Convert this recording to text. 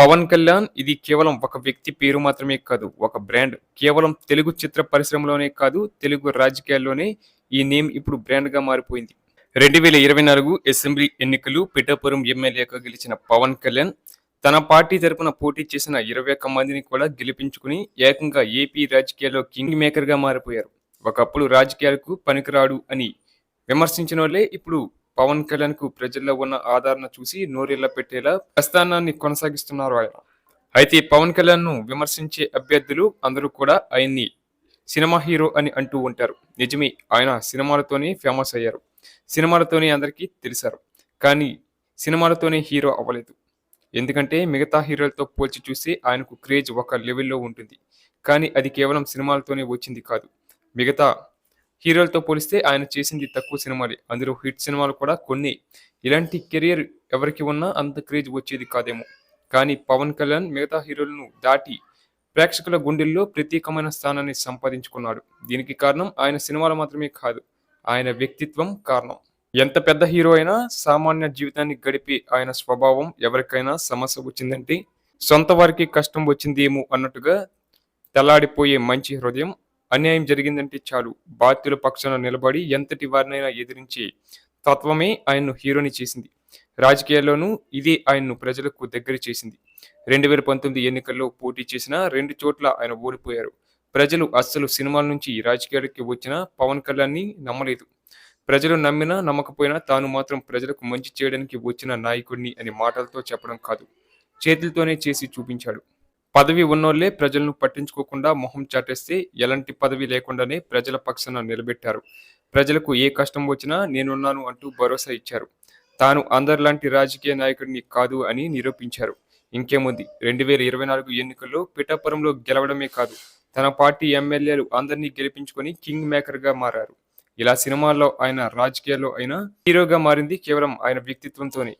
పవన్ కళ్యాణ్ ఇది కేవలం ఒక వ్యక్తి పేరు మాత్రమే కాదు ఒక బ్రాండ్. కేవలం తెలుగు చిత్ర పరిశ్రమలోనే కాదు తెలుగు రాజకీయాల్లోనే ఈ నేమ్ ఇప్పుడు బ్రాండ్గా మారిపోయింది. రెండు వేల ఇరవై నాలుగు అసెంబ్లీ ఎన్నికలు పిఠాపురం ఎమ్మెల్యేగా గెలిచిన పవన్ కళ్యాణ్ తన పార్టీ తరపున పోటీ చేసిన ఇరవై ఒక్క మందిని కూడా గెలిపించుకుని ఏకంగా ఏపీ రాజకీయాల్లో కింగ్ మేకర్గా మారిపోయారు. ఒకప్పుడు రాజకీయాలకు పనికిరాడు అని విమర్శించిన వాళ్ళే ఇప్పుడు పవన్ కళ్యాణ్కు ప్రజల్లో ఉన్న ఆదరణ చూసి నోరెళ్ళ పెట్టేలా ప్రస్థానాన్ని కొనసాగిస్తున్నారు ఆయన. అయితే పవన్ కళ్యాణ్ను విమర్శించే అభ్యర్థులు అందరూ కూడా ఆయన్ని సినిమా హీరో అని అంటూ ఉంటారు. నిజమే ఆయన సినిమాలతోనే ఫేమస్ అయ్యారు. సినిమాలతోనే అందరికీ తెలిసారు. కానీ సినిమాలతోనే హీరో అవ్వలేదు. ఎందుకంటే మిగతా హీరోలతో పోల్చి చూస్తే ఆయనకు క్రేజ్ ఒక లెవెల్లో ఉంటుంది. కానీ అది కేవలం సినిమాలతోనే వచ్చింది కాదు. మిగతా హీరోలతో పోలిస్తే ఆయన చేసింది తక్కువ సినిమాలే. అందులో హిట్ సినిమాలు కూడా కొన్ని. ఇలాంటి కెరియర్ ఎవరికి ఉన్నా అంత క్రేజ్ వచ్చేది కాదేమో. కానీ పవన్ కళ్యాణ్ మిగతా హీరోలను దాటి ప్రేక్షకుల గుండెల్లో ప్రత్యేకమైన స్థానాన్ని సంపాదించుకున్నాడు. దీనికి కారణం ఆయన సినిమాలు మాత్రమే కాదు. ఆయన వ్యక్తిత్వం కారణం. ఎంత పెద్ద హీరో అయినా సామాన్య జీవితాన్ని గడిపి ఆయన స్వభావం ఎవరికైనా సమస్య వచ్చిందంటే సొంత వారికి కష్టం వచ్చిందేమో అన్నట్టుగా తెల్లాడిపోయే మంచి హృదయం అన్యాయం జరిగిందంటే చాలు. బాధ్యుల పక్షాన నిలబడి ఎంతటి వారినైనా ఎదిరించే తత్వమే ఆయన్ను హీరోని చేసింది. రాజకీయాల్లోనూ ఇదే ఆయన్ను ప్రజలకు దగ్గర చేసింది. రెండు వేల పంతొమ్మిది ఎన్నికల్లో పోటీ చేసిన రెండు చోట్ల ఆయన ఓడిపోయారు. ప్రజలు అస్సలు సినిమాల నుంచి రాజకీయాలకి వచ్చిన పవన్ కళ్యాణ్ని నమ్మలేదు. ప్రజలు నమ్మినా నమ్మకపోయినా తాను మాత్రం ప్రజలకు మంచి చేయడానికి వచ్చిన నాయకుడిని అనే మాటలతో చెప్పడం కాదు. చేతులతోనే చేసి చూపించాడు. పదవి ఉన్నోళ్ళే ప్రజలను పట్టించుకోకుండా మొహం చాటేస్తే ఎలాంటి పదవి లేకుండానే ప్రజల పక్షాన నిలబెట్టారు. ప్రజలకు ఏ కష్టం వచ్చినా నేనున్నాను అంటూ భరోసా ఇచ్చారు. తాను అందరిలాంటి రాజకీయ నాయకుడిని కాదు అని నిరూపించారు. ఇంకేముంది? రెండు వేల ఇరవై నాలుగు ఎన్నికల్లో పిఠాపురంలో గెలవడమే కాదు తన పార్టీ ఎమ్మెల్యేలు అందరినీ గెలిపించుకొని కింగ్ మేకర్గా మారారు. ఇలా సినిమాల్లో ఆయన రాజకీయాల్లో అయినా హీరోగా మారింది కేవలం ఆయన వ్యక్తిత్వంతోనే.